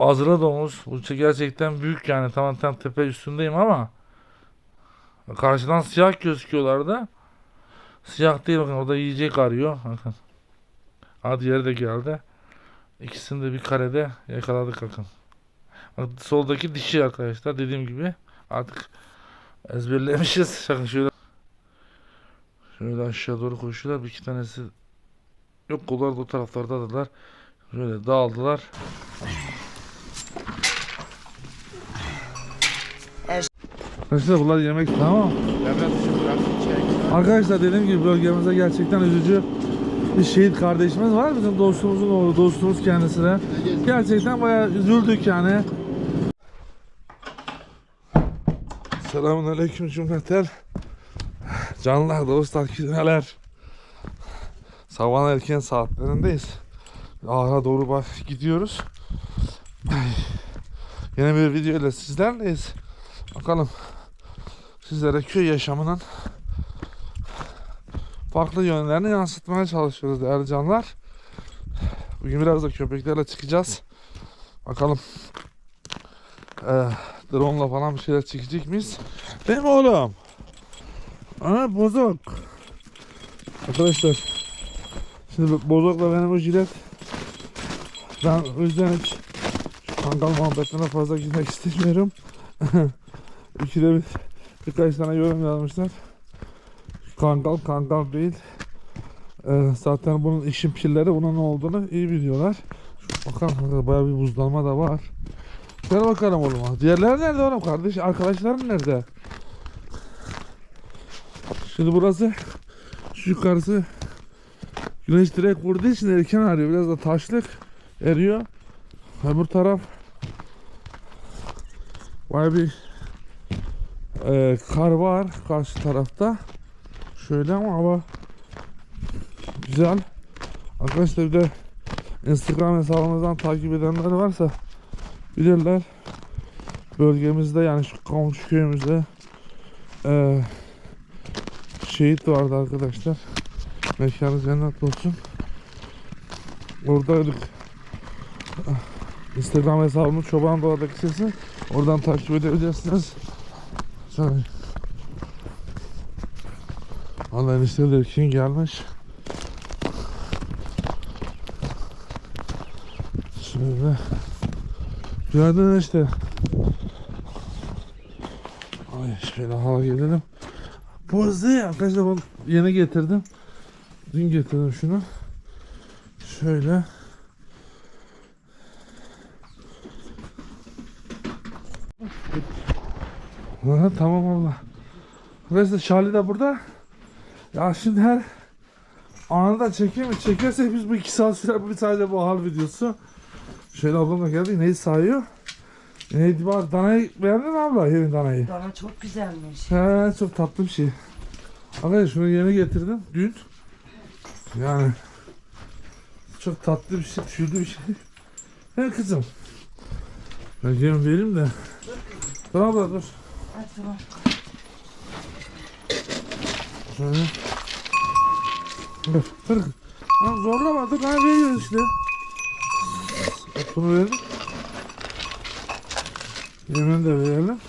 Azra domuz. Bu gerçekten büyük yani. Tamam tam tepe üstündeyim ama karşıdan siyah gözüküyorlardı. Siyah değil bakın orada yiyecek arıyor. Bakın. Hadi diğeri de geldi. İkisini de bir karede yakaladık bakın. Bak, soldaki dişi arkadaşlar dediğim gibi artık ezberlemişiz. Bakın şöyle şöyle aşağı doğru koşuyorlar. Bir iki tanesi yok onlar da o taraflardadılar. Şöyle dağıldılar. Arkadaşlar bunlar yemek tamam. Arkadaşlar dediğim gibi bölgemizde gerçekten üzücü bir şehit kardeşimiz var. Bizim dostumuzun oğlu, dostumuz kendisine. Gerçekten bayağı üzüldük yani. Selamun aleyküm cümleten. Canlar, dostlar, neler? Sabahın erken saatlerindeyiz. Ahıra doğru bak gidiyoruz. Yeni bir video ile sizlerleyiz. Bakalım sizlere köy yaşamının farklı yönlerini yansıtmaya çalışıyoruz değerli canlar. Bugün biraz da köpeklerle çıkacağız. Bakalım ee, drone falan bir şeyler çekecek miyiz? Değil mi oğlum? Ha bozuk. Arkadaşlar şimdi bozukla benim o jilet ben o yüzden hiç kangal muhabbetine fazla girmek istemiyorum. İkide bir birkaç tane yorum yazmışlar. Kangal kangal değil. Ee, zaten bunun işin pilleri bunun ne olduğunu iyi biliyorlar. Bakalım bayağı bir buzlanma da var. Gel bakalım oğlum. Diğerleri nerede oğlum kardeş? Arkadaşların nerede? Şimdi burası şu yukarısı güneş direkt vurduğu için erken arıyor. Biraz da taşlık eriyor. Öbür taraf Vay bir e, kar var karşı tarafta. Şöyle ama hava güzel. Arkadaşlar bir de Instagram hesabımızdan takip edenler varsa bilirler. Bölgemizde yani şu komşu köyümüzde e, şehit vardı arkadaşlar. Mekanı cennet olsun. Oradaydık. Instagram hesabımız Çoban Doğa'daki sesi. Oradan takip edebilirsiniz. Şöyle. Allah enişteler kim gelmiş? Şöyle. Gördün işte. Ay şöyle hava gelelim. Pozdu arkadaşlar bunu yeni getirdim. Dün getirdim şunu. Şöyle. Tamam abla. Arkadaşlar Charlie de burada. Ya şimdi her anında çekeyim mi? Çekersek biz bu iki saat sürer. Bir sadece bu hal videosu. Şöyle ablam da geldi. Neyi sayıyor? Neydi var? Danayı beğendin mi abla? Yerin danayı. Dana çok güzelmiş. He çok tatlı bir şey. Arkadaşlar şunu yeni getirdim dün. Yani çok tatlı bir şey, tüylü bir şey. He kızım. Ben yem vereyim de. Dur abla dur. Tamam. Şöyle. Dur, dur. Lan zorlama dur, ben veriyoruz işte. Bak bunu verelim. Yemini de verelim.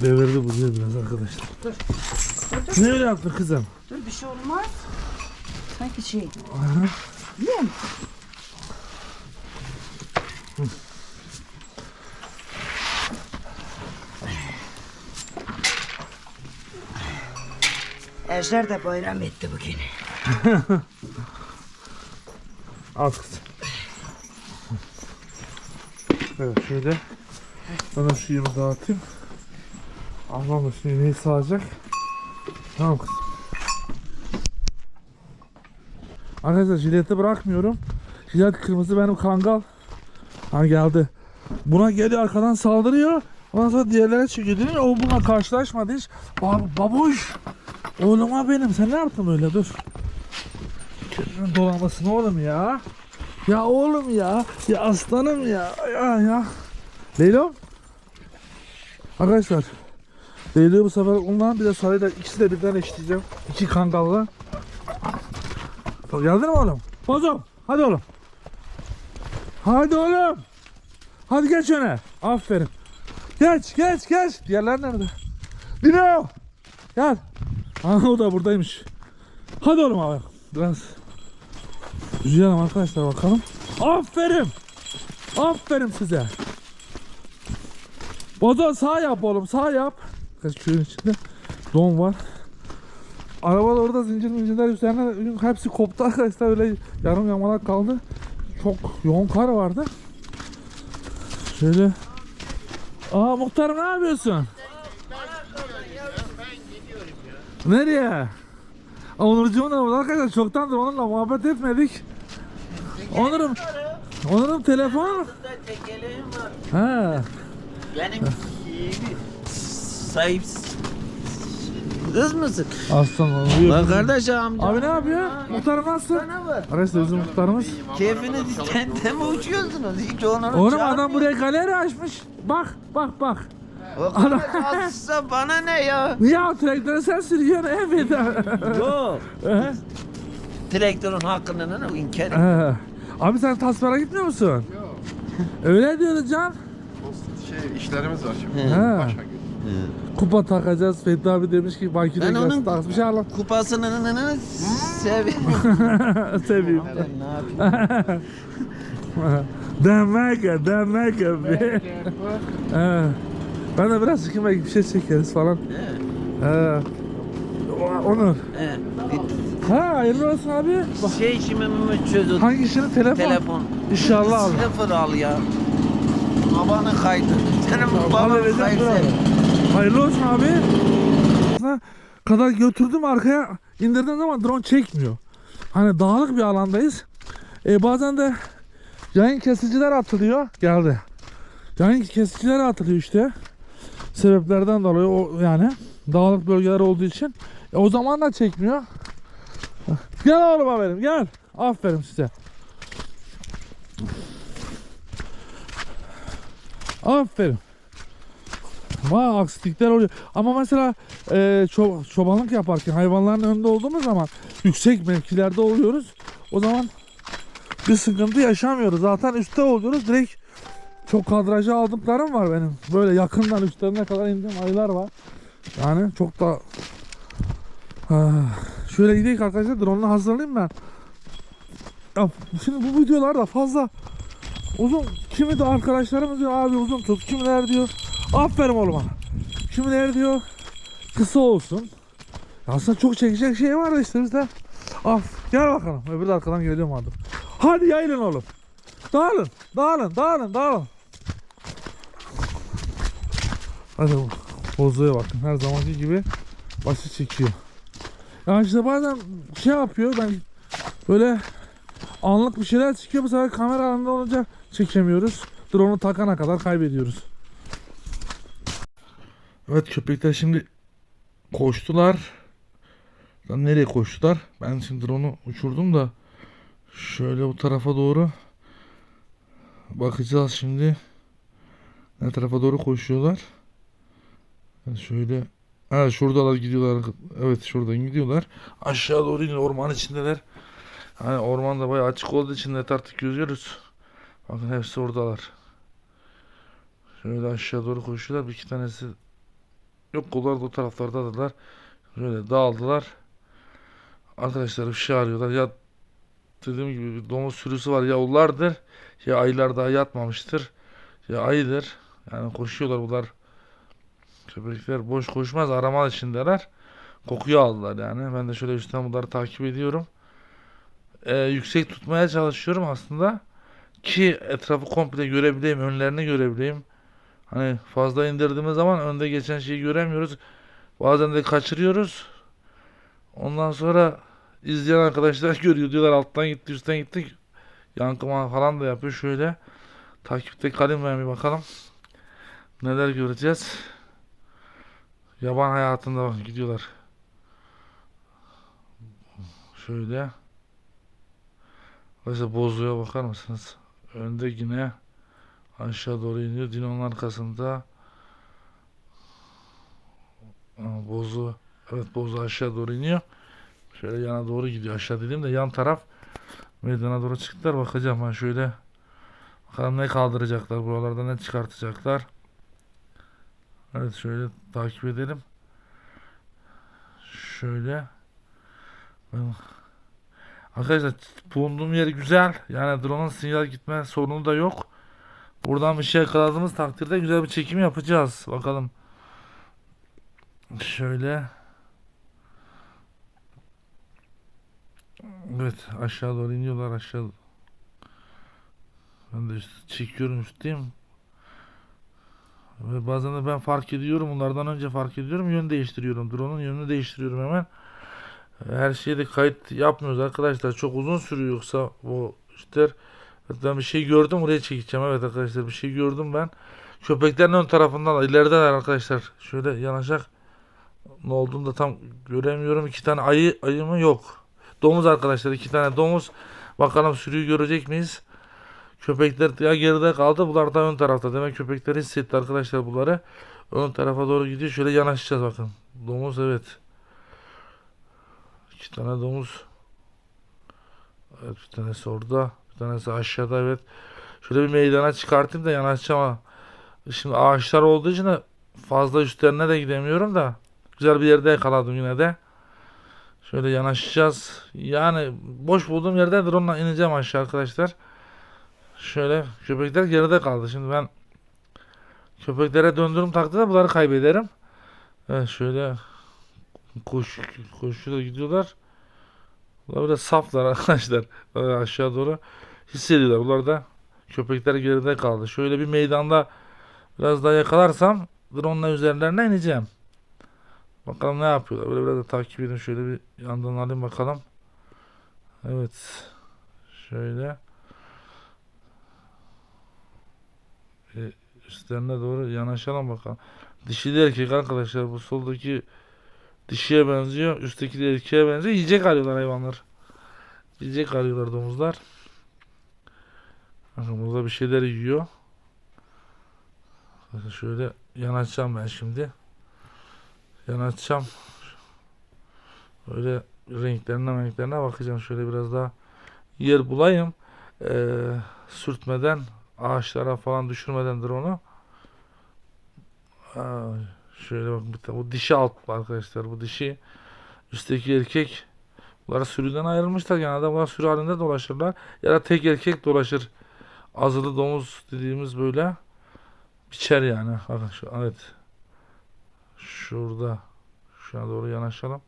Devirdi bu diye biraz arkadaşlar. Dur. Dur dur. Ne öyle yaptın kızım? Dur bir şey olmaz. Sanki şey. Aha. Biliyor musun? Ejder de bayram etti bugün. Al kızım. Evet şöyle. Bana şu yemi dağıtayım. Ablam da şimdi neyi sağacak? Tamam kızım. Arkadaşlar jileti bırakmıyorum. Jilet kırmızı benim kangal. Ha geldi. Buna geliyor arkadan saldırıyor. Ondan sonra diğerlere mi? O buna karşılaşmadı hiç. Bab babuş. Oğluma benim. Sen ne yaptın öyle? Dur. Kendinin dolanmasın oğlum ya. Ya oğlum ya. Ya aslanım ya. Ya ya. Leylo. Arkadaşlar. Leylo'yu bu sefer ondan bir de sarıyla ikisi de birden eşleyeceğim. İki kangalla. Geldin mi oğlum? Bozum. Hadi oğlum. Hadi oğlum. Hadi geç öne. Aferin. Geç geç geç. Diğerler nerede? Dino. Gel. Aha o da buradaymış. Hadi oğlum abi. Biraz Yürüyelim arkadaşlar bakalım. Aferin. Aferin size. Bozo sağ yap oğlum sağ yap. Köyün içinde don var. Arabalar orada zincir zincirler üzerine hepsi koptu arkadaşlar öyle yarım yamalak kaldı. Çok yoğun kar vardı. Şöyle. Aa muhtarım ne yapıyorsun? Nereye? Onurcuğum da burada arkadaşlar çoktandır onunla muhabbet etmedik. Onurum, Onurum telefon. Tekeleğim var. Ha. Benim sahipsiz. Kız mısın? Aslan oğlum. Lan kardeş amca. Abi ne yapıyor? Muhtarım nasıl? Arkadaşlar bizim muhtarımız. Keyfiniz istende mi uçuyorsunuz? Hiç onları Oğlum adam buraya galeri açmış. Bak bak bak. O azsa bana ne ya? O traktörü sen sürüyorsun? Evet. Yok. Traktörün hakkını ne inkar et. He. Abi sen tasmara gitmiyor musun? Yok. Öyle diyordu Can. şey işlerimiz var şimdi. He. Başka gün. Kupa takacağız. Fethi abi demiş ki Ben gelsin onun- takmış Allah. Kupasını seviyorum. Seveyim. Ben ne yapayım? demek demek abi. He. Ben de biraz belki bir şey çekeriz falan. He. O- Onur. He. Ha hayırlı olsun abi. Bak, Şey şimdi mi çözüldü? hangi işini telefon? Telefon. İnşallah al. Sıfır al ya. Babanı kaydı. Senin Tamam, baban halledeceğim, kaydı. abi. Hayırlı olsun abi. Aslında kadar götürdüm arkaya indirdiğim zaman drone çekmiyor. Hani dağlık bir alandayız. E bazen de yayın kesiciler atılıyor. Geldi. Yayın kesiciler atılıyor işte. Sebeplerden dolayı o yani dağlık bölgeler olduğu için. E, o zaman da çekmiyor. Gel oğlum benim gel. Aferin size. Aferin. Vay aksilikler oluyor. Ama mesela e, ço- çobanlık yaparken hayvanların önünde olduğumuz zaman yüksek mevkilerde oluyoruz. O zaman bir sıkıntı yaşamıyoruz. Zaten üstte oluyoruz. Direkt çok kadraja aldıklarım var benim. Böyle yakından üstlerine kadar indiğim aylar var. Yani çok da Ah, şöyle gidelim arkadaşlar drone'u hazırlayayım ben. Ya, şimdi bu videolar da fazla uzun kimi de arkadaşlarımız diyor abi uzun tut kimiler diyor aferin oğluma kimiler diyor kısa olsun. Aslında çok çekecek şey var işte bizde. Af gel bakalım. Öbür de arkadan geliyorum adım. Hadi yayılın oğlum. Dağılın dağılın dağılın dağılın hadi bu bozuya bakın her zamanki gibi başı çekiyor yani işte bazen şey yapıyor ben böyle anlık bir şeyler çıkıyor bu sefer kamera anında olunca çekemiyoruz. Drone'u takana kadar kaybediyoruz. Evet köpekler şimdi koştular. Lan nereye koştular? Ben şimdi drone'u uçurdum da şöyle bu tarafa doğru bakacağız şimdi. Ne tarafa doğru koşuyorlar? Yani şöyle Ha şuradalar gidiyorlar. Evet şuradan gidiyorlar. Aşağı doğru iniyor orman içindeler. Hani orman da bayağı açık olduğu için net artık görüyoruz. Bakın hepsi oradalar. Şöyle aşağı doğru koşuyorlar. Bir iki tanesi yok onlar da o taraflardadırlar. Şöyle dağıldılar. Arkadaşlar bir şey arıyorlar. Ya dediğim gibi bir domuz sürüsü var. Ya onlardır ya aylar daha yatmamıştır. Ya ayıdır. Yani koşuyorlar bunlar. Köpekler boş koşmaz arama içindeler. Kokuyu aldılar yani. Ben de şöyle üstten bunları takip ediyorum e, yüksek tutmaya çalışıyorum aslında ki etrafı komple görebileyim, önlerini görebileyim. Hani fazla indirdiğimiz zaman önde geçen şeyi göremiyoruz. Bazen de kaçırıyoruz. Ondan sonra izleyen arkadaşlar görüyor diyorlar alttan gitti üstten gittik. Yankıma falan da yapıyor şöyle. Takipte kalayım ben bir bakalım. Neler göreceğiz. Yaban hayatında gidiyorlar. Şöyle. Mesela bozuya bakar mısınız? Önde yine aşağı doğru iniyor. Dino'nun arkasında bozu evet bozu aşağı doğru iniyor. Şöyle yana doğru gidiyor aşağı dediğim de yan taraf meydana doğru çıktılar bakacağım ben şöyle bakalım ne kaldıracaklar buralarda ne çıkartacaklar. Evet şöyle takip edelim. Şöyle. Ben- Arkadaşlar bulunduğum yer güzel. Yani drone'un sinyal gitme sorunu da yok. Buradan bir şey yakaladığımız takdirde güzel bir çekim yapacağız. Bakalım. Şöyle. Evet aşağı doğru iniyorlar aşağı. Ben de işte çekiyorum üstteyim. Ve bazen de ben fark ediyorum. Bunlardan önce fark ediyorum. Yön değiştiriyorum. Drone'un yönünü değiştiriyorum hemen. Her şeye de kayıt yapmıyoruz arkadaşlar. Çok uzun sürüyor yoksa bu işler. Ben bir şey gördüm oraya çekeceğim. Evet arkadaşlar bir şey gördüm ben. Köpeklerin ön tarafından ilerideler arkadaşlar. Şöyle yanaşak. Ne olduğunu da tam göremiyorum. İki tane ayı ayı mı yok. Domuz arkadaşlar iki tane domuz. Bakalım sürüyü görecek miyiz? Köpekler ya geride kaldı. Bunlar da ön tarafta. Demek köpekler hissetti arkadaşlar bunları. Ön tarafa doğru gidiyor. Şöyle yanaşacağız bakın. Domuz evet. İki tane domuz. Evet bir tanesi orada. Bir tanesi aşağıda evet. Şöyle bir meydana çıkartayım da yanaşacağım ama. Şimdi ağaçlar olduğu için de fazla üstlerine de gidemiyorum da. Güzel bir yerde yakaladım yine de. Şöyle yanaşacağız. Yani boş bulduğum yerde drone'la ineceğim aşağı arkadaşlar. Şöyle köpekler geride kaldı. Şimdi ben köpeklere döndürüm takdirde bunları kaybederim. Evet şöyle koş koşuyor gidiyorlar. Bunlar böyle saflar arkadaşlar. Aşağı doğru hissediyorlar. Bunlar da köpekler geride kaldı. Şöyle bir meydanda biraz daha yakalarsam drone'la üzerlerine ineceğim. Bakalım ne yapıyorlar. Böyle biraz da takip edin. Şöyle bir yandan alayım bakalım. Evet. Şöyle. Üstlerine doğru yanaşalım bakalım. Dişi de erkek arkadaşlar. Bu soldaki dişiye benziyor. Üstteki de erkeğe benziyor. Yiyecek arıyorlar hayvanlar. Yiyecek arıyorlar domuzlar. Bakın burada bir şeyler yiyor. Bakın şöyle yanaşacağım ben şimdi. Yanaşacağım. Böyle renklerine renklerine bakacağım. Şöyle biraz daha yer bulayım. Ee, sürtmeden ağaçlara falan düşürmedendir onu. Aa, şöyle bak bu dişi alt arkadaşlar bu dişi üstteki erkek. Bunlar sürüden ayrılmışlar genelde bunlar sürü halinde dolaşırlar. Ya da tek erkek dolaşır. Azılı domuz dediğimiz böyle biçer yani. Evet. Şurada şuna doğru yanaşalım.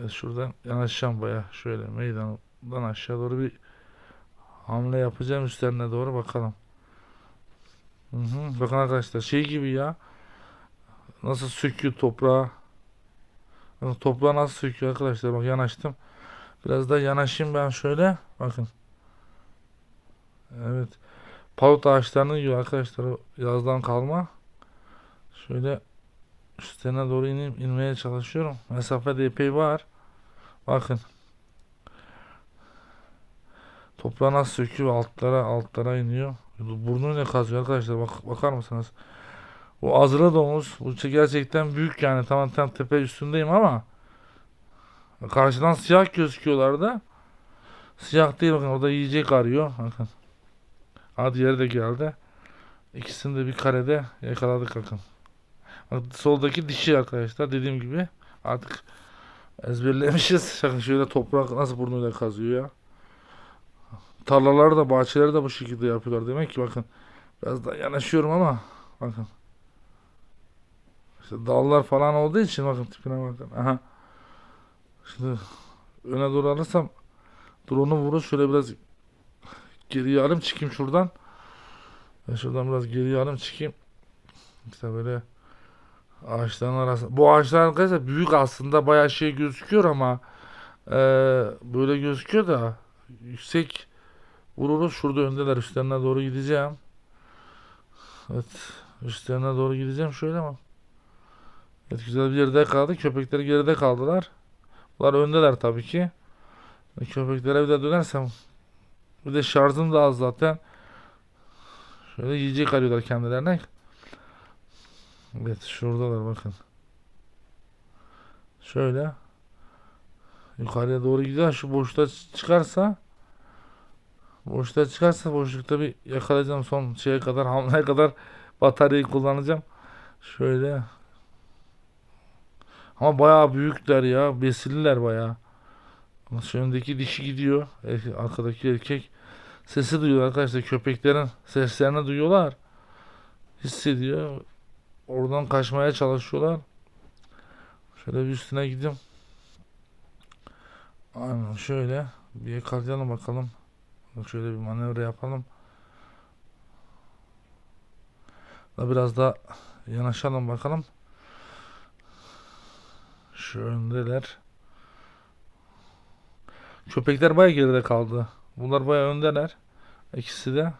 Evet, şuradan yanaşacağım baya şöyle meydandan aşağı doğru bir hamle yapacağım üstlerine doğru bakalım Hı hı. Bakın arkadaşlar şey gibi ya. Nasıl söküyor toprağa. Bakın nasıl söküyor arkadaşlar. Bak yanaştım. Biraz daha yanaşayım ben şöyle. Bakın. Evet. Palut ağaçlarını yiyor arkadaşlar. Yazdan kalma. Şöyle üstlerine doğru ineyim, inmeye çalışıyorum. Mesafede epey var. Bakın. Toprağı nasıl söküyor altlara altlara iniyor. Burnuyla kazıyor arkadaşlar bak bakar mısınız? Bu azra domuz bu gerçekten büyük yani tamam tam tepe üstündeyim ama karşıdan siyah gözüküyorlardı. Siyah değil bakın orada yiyecek arıyor. Bakın. Hadi yeri de geldi. İkisini de bir karede yakaladık bakın. Bak, soldaki dişi arkadaşlar dediğim gibi artık ezberlemişiz. Bakın şöyle toprak nasıl burnuyla kazıyor ya. Tarlaları da bahçeleri de bu şekilde yapıyorlar. Demek ki bakın biraz daha yanaşıyorum ama bakın. İşte dallar falan olduğu için bakın tipine bakın. Aha. Şimdi öne doğru alırsam drone'u vurur şöyle biraz geriye alayım çıkayım şuradan. Ben şuradan biraz geriye alayım çıkayım. İşte böyle ağaçların arasında. Bu ağaçlar arkadaşlar büyük aslında bayağı şey gözüküyor ama eee, böyle gözüküyor da yüksek Vururuz şurada öndeler üstlerine doğru gideceğim. Evet üstlerine doğru gideceğim şöyle ama. Evet güzel bir yerde kaldı. Köpekler geride kaldılar. Bunlar öndeler tabii ki. E, Köpeklere bir de dönersem bir de şarjım da az zaten. Şöyle yiyecek arıyorlar kendilerine. Evet şuradalar bakın. Şöyle. yukarıya doğru gidiyor. Şu boşluğa çıkarsa boşluğa çıkarsa boşlukta bir yakalayacağım son şeye kadar hamleye kadar bataryayı kullanacağım. Şöyle ama bayağı büyükler ya. Besililer bayağı. Öndeki dişi gidiyor. Arkadaki erkek sesi duyuyor arkadaşlar. Köpeklerin seslerini duyuyorlar. Hissediyor. Oradan kaçmaya çalışıyorlar. Şöyle bir üstüne gideyim. Aynen şöyle bir yakalayalım bakalım. Şöyle bir manevra yapalım. Da biraz da yanaşalım bakalım. Şu öndeler. Köpekler bayağı geride kaldı. Bunlar bayağı öndeler. İkisi de.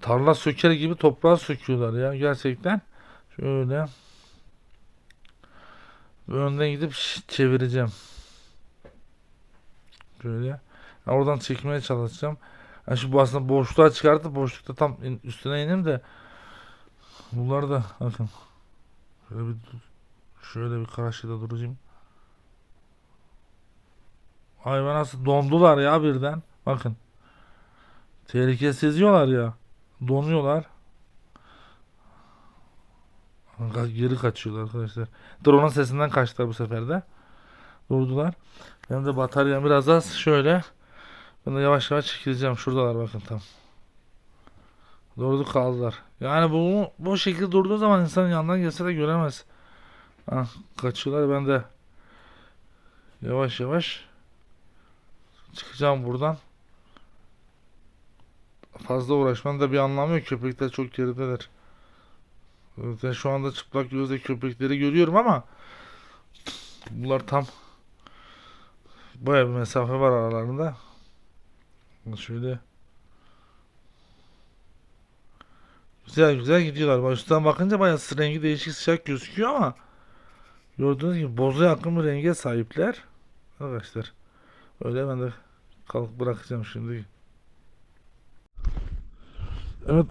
Tarla söker gibi toprağı söküyorlar ya gerçekten. Şöyle. Önden gidip çevireceğim. Şöyle. Oradan çekmeye çalışacağım. Yani şu bu aslında boşluğa çıkartıp boşlukta tam üstüne ineyim de bunlar da bakın. Şöyle bir şöyle bir karşıda duracağım. Hayvan nasıl dondular ya birden. Bakın. Tehlike seziyorlar ya. Donuyorlar. Geri kaçıyorlar arkadaşlar. Drone'un sesinden kaçtılar bu sefer de. Durdular. Benim de bataryam biraz az. Şöyle. Ben de yavaş yavaş çekileceğim. Şuradalar bakın tam. Durdu kaldılar. Yani bu bu şekilde durduğu zaman insanın yanından gelse de göremez. Ha, kaçıyorlar. Ben de yavaş yavaş çıkacağım buradan. Fazla uğraşmanın da bir anlamı yok. Köpekler çok gerideler. Ben şu anda çıplak gözle köpekleri görüyorum ama bunlar tam bayağı bir mesafe var aralarında. Şöyle güzel güzel gidiyorlar. Üstten bakınca bayağı rengi değişik sıcak gözüküyor ama gördüğünüz gibi boza yakın bir renge sahipler. Arkadaşlar öyle ben de kalkıp bırakacağım şimdi. Evet.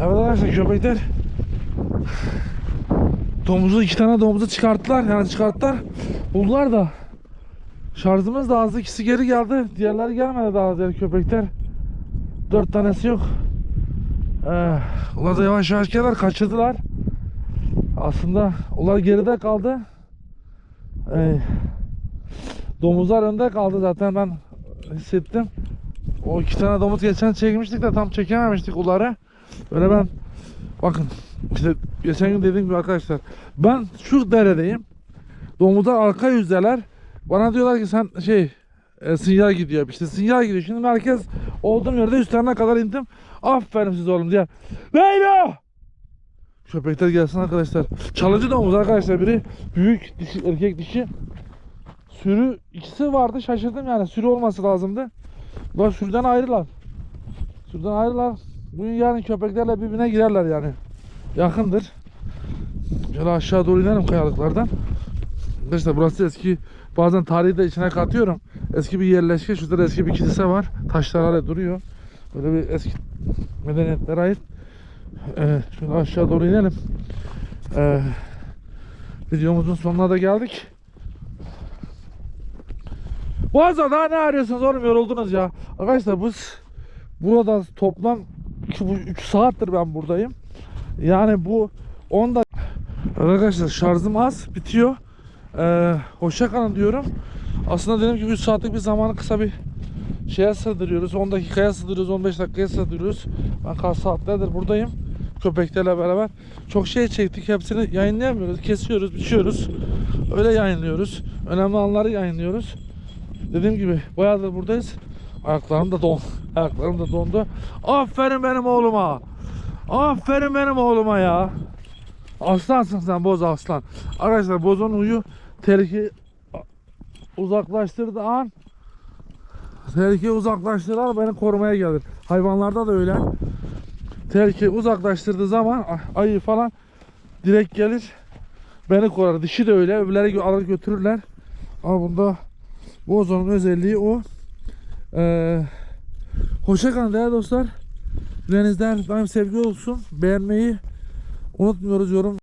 Evet arkadaşlar köpekler domuzu iki tane domuzu çıkarttılar yani çıkarttılar buldular da şarjımız da azdı ikisi geri geldi diğerleri gelmedi daha diğer köpekler dört tanesi yok ee, onlar da yavaş yavaş geldiler kaçırdılar aslında onlar geride kaldı ee, domuzlar önde kaldı zaten ben hissettim o iki tane domuz geçen çekmiştik de tam çekememiştik onları. Böyle ben bakın işte geçen gün dediğim gibi arkadaşlar ben şu deredeyim. Domuzlar arka yüzdeler. Bana diyorlar ki sen şey e, sinyal gidiyor. İşte sinyal gidiyor. Şimdi merkez olduğum yerde üstlerine kadar indim. Aferin siz oğlum diye. Leyla! Köpekler gelsin arkadaşlar. Çalıcı domuz arkadaşlar. Biri büyük dişi, erkek dişi. Sürü ikisi vardı şaşırdım yani. Sürü olması lazımdı. Bak şuradan ayrılar. Şuradan ayrılar. Bugün yarın köpeklerle birbirine girerler yani. Yakındır. Şöyle aşağı doğru inelim kayalıklardan. Arkadaşlar burası eski bazen tarihi de içine katıyorum. Eski bir yerleşke. Şurada da eski bir kilise var. Taşlar hala duruyor. Böyle bir eski medeniyetlere ait. Ee, şöyle aşağı doğru inelim. Ee, videomuzun sonuna da geldik. Boğaz'a daha ne arıyorsunuz oğlum yoruldunuz ya. Arkadaşlar biz burada toplam 3 saattir ben buradayım. Yani bu 10 da Arkadaşlar şarjım az bitiyor. Ee, hoşça kalın diyorum. Aslında dedim ki 3 saatlik bir zamanı kısa bir şeye sığdırıyoruz. 10 dakikaya sığdırıyoruz, 15 dakikaya sığdırıyoruz. Ben kaç saatlerdir buradayım. Köpeklerle beraber. Çok şey çektik. Hepsini yayınlayamıyoruz. Kesiyoruz, biçiyoruz. Öyle yayınlıyoruz. Önemli anları yayınlıyoruz. Dediğim gibi bayağıdır buradayız. Ayaklarım da don. Ayaklarım da dondu. Aferin benim oğluma. Aferin benim oğluma ya. Aslansın sen boz aslan. Arkadaşlar bozun uyu tehlike uzaklaştırdığı an tehlike uzaklaştırdığı an beni korumaya gelir. Hayvanlarda da öyle. Tehlike uzaklaştırdığı zaman ayı falan direkt gelir. Beni korar. Dişi de öyle. Öbürleri alır götürürler. Ama bunda bu ozonun özelliği o. Ee, hoşça kalın değerli dostlar. Yüreğinizden daim sevgi olsun. Beğenmeyi unutmuyoruz yorum